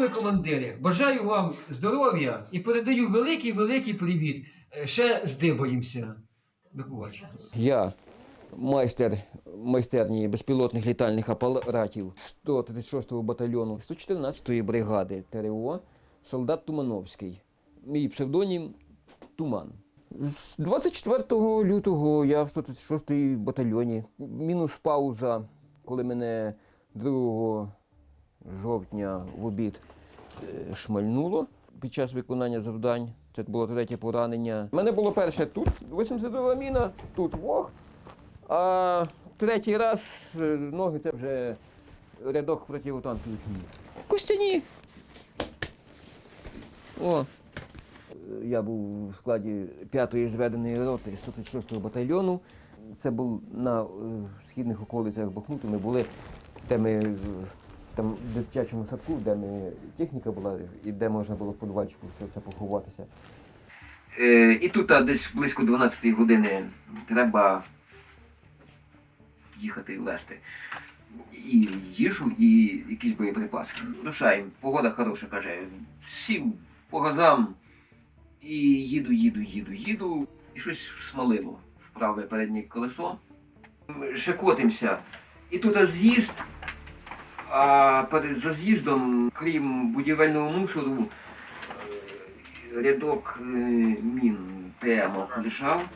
Шановні командири, бажаю вам здоров'я і передаю великий великий привіт. Е, Ще здибаємося. До побачення. Я майстер майстерні безпілотних літальних апаратів 136-го батальйону 114-ї бригади ТРО солдат Тумановський. Мій псевдонім Туман. З 24 лютого я в 136-й батальйоні. Мінус пауза, коли мене 2 жовтня в обід е, шмальнуло під час виконання завдань. Це було третє поранення. У мене було перше тут 82 міна, тут вог. А третій раз е, ноги це вже рядок противотанкових мін. Костяні. О. Е, Я був у складі 5-ї зведеної роти 136-го батальйону. Це був на східних околицях Бахмуту. Ми були, де ми там в дитячому садку, де ми техніка була і де можна було в подвальчику все це поховатися. Е, і тут а, десь близько 12 години треба їхати вести. І їжу, і якісь боєприпаси. Рушаємо, погода хороша, каже. Сів по газам і їду, їду, їду, їду. І щось смалило в праве переднє колесо. Ще котимося. І тут з'їзд, а перед за з'їздом, крім будівельного мусору, е, рядок е, мін темок лежав.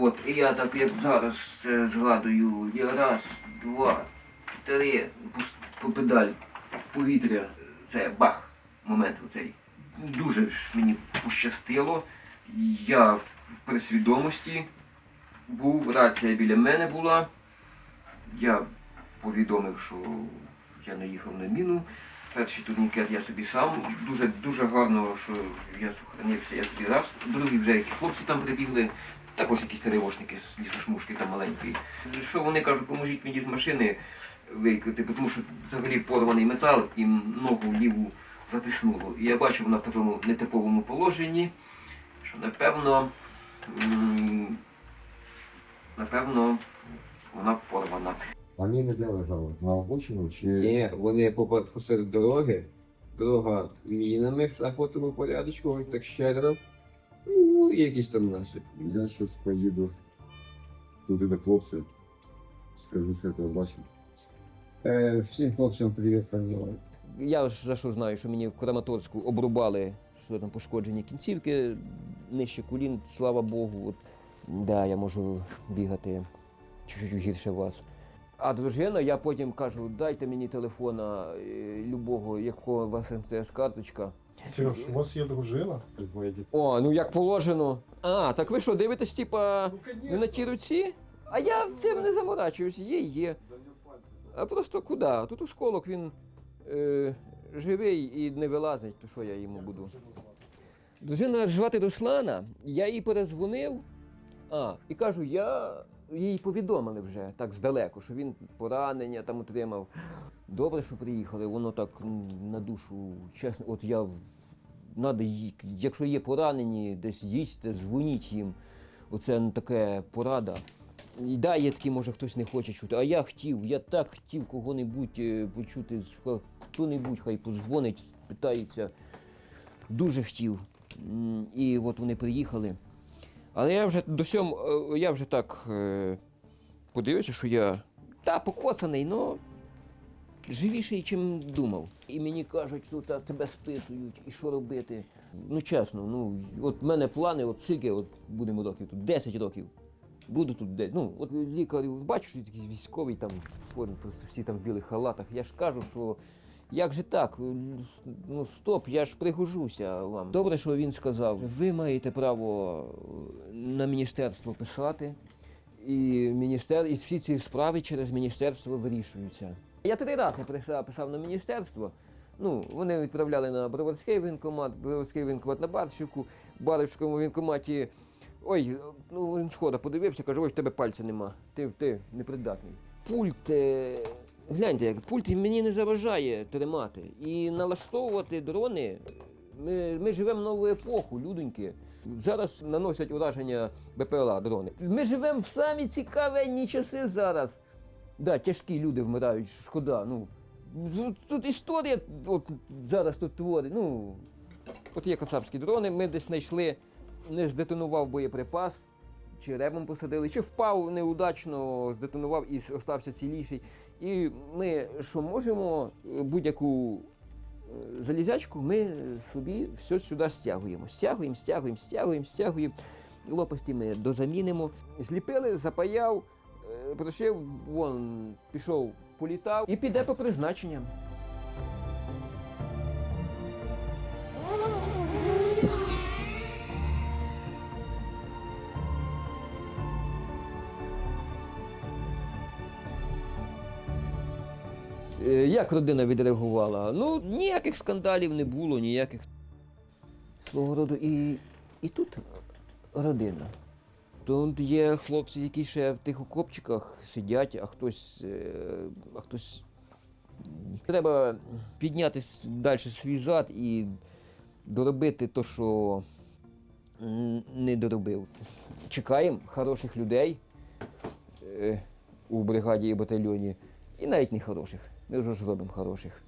От, і я так як зараз це згадую, я раз, два, три, по, педаль повітря, це бах, момент оцей. Дуже мені пощастило. Я в присвідомості був, рація біля мене була. Я повідомив, що я наїхав на міну. Перший турнікет я собі сам. Дуже дуже гарно, що я сохранився, я собі раз. Другий вже які хлопці там прибігли. Також якісь тривожники з лісосмужки там маленькі. Що вони кажуть, поможіть мені з машини викрити, тому що взагалі порваний метал і ногу ліву затиснуло. І я бачу вона в такому нетиповому положенні, що напевно, напевно, вона порвана. А міни де лежали? На обочину чи Ні, вони попад посеред дороги, дорога мінами в шахматному порядочку, ось так щедро. Ну, якісь там наслідки. я щось поїду туди до хлопців. Скажу, що я тебе бачив. Е, всім хлопцям привіт передавай. Я ж за що знаю, що мені в Краматорську обрубали що там пошкоджені кінцівки, нижче колін, слава Богу. От. Да, я можу бігати чуть-чуть гірше вас. А дружина, я потім кажу, дайте мені телефона е, любого, якого у вас МТС карточка. Сереж, у вас є дружина? О, ну як положено. А, так ви що, дивитесь, типа, Ну, не на ті руці? А я цим не заморачуюсь, є, є. А просто куди? Тут осколок він е, живий і не вилазить, то що я йому буду. Дружина звати Руслана, я їй перезвонив, а, і кажу, я їй повідомили вже так здалеку, що він поранення там отримав. Добре, що приїхали, воно так на душу, чесно, от я надо, якщо є поранені, десь їсти, дзвоніть їм. Оце ну, таке порада. І да, є такі, може, хтось не хоче чути. А я хотів, я так хотів кого-небудь е, почути, хто-небудь хай позвонить, питається. Дуже хотів. І от вони приїхали. Але я вже до сьому, е, я вже так е, подивився, що я та покоцаний, але живіший, чим думав. І мені кажуть, тут а тебе списують, і що робити. Ну чесно, ну от в мене плани, от скільки, от будемо років тут, 10 років. Буду тут де. Ну, от лікар, бачу, якийсь військовий там формі, просто всі там в білих халатах. Я ж кажу, що як же так? Ну стоп, я ж пригожуся вам. Добре, що він сказав. Ви маєте право на міністерство писати. І міністер, і всі ці справи через міністерство вирішуються. Я три рази писав, писав на міністерство. Ну, вони відправляли на Броварський воєнкомат, Броварський воєнкомат на Барщику, в Барівському воєнкоматі. Ой, ну він схода подивився, каже, ой, в тебе пальця нема. Ти, ти непридатний. Пульт, е, гляньте, як пульт мені не заважає тримати. І налаштовувати дрони. Ми, ми живемо нову епоху, людоньки. Зараз наносять ураження БПЛА дрони. Ми живемо в самі цікавенні часи зараз. Да, тяжкі люди вмирають, шкода. Ну, Тут історія от зараз тут творить. Ну, от є кацапські дрони, ми десь знайшли, не здетонував боєприпас, чи ребом посадили, чи впав неудачно, здетонував і остався ціліший. І ми, що можемо, будь-яку е, залізячку ми собі все сюди стягуємо. Стягуємо, стягуємо, стягуємо, стягуємо. Лопасті ми дозамінимо. Зліпили, запаяв, е, прошив, вон, пішов, політав і піде по призначенням. Як родина відреагувала? Ну, ніяких скандалів не було, ніяких. Свого роду і, і тут родина. Тут є хлопці, які ще в тих окопчиках сидять, а хтось. е, А хтось... Треба підняти далі свій зад і доробити те, що не доробив. Чекаємо хороших людей е, у бригаді і батальйоні, і навіть не хороших. Ми вже зробимо хороших.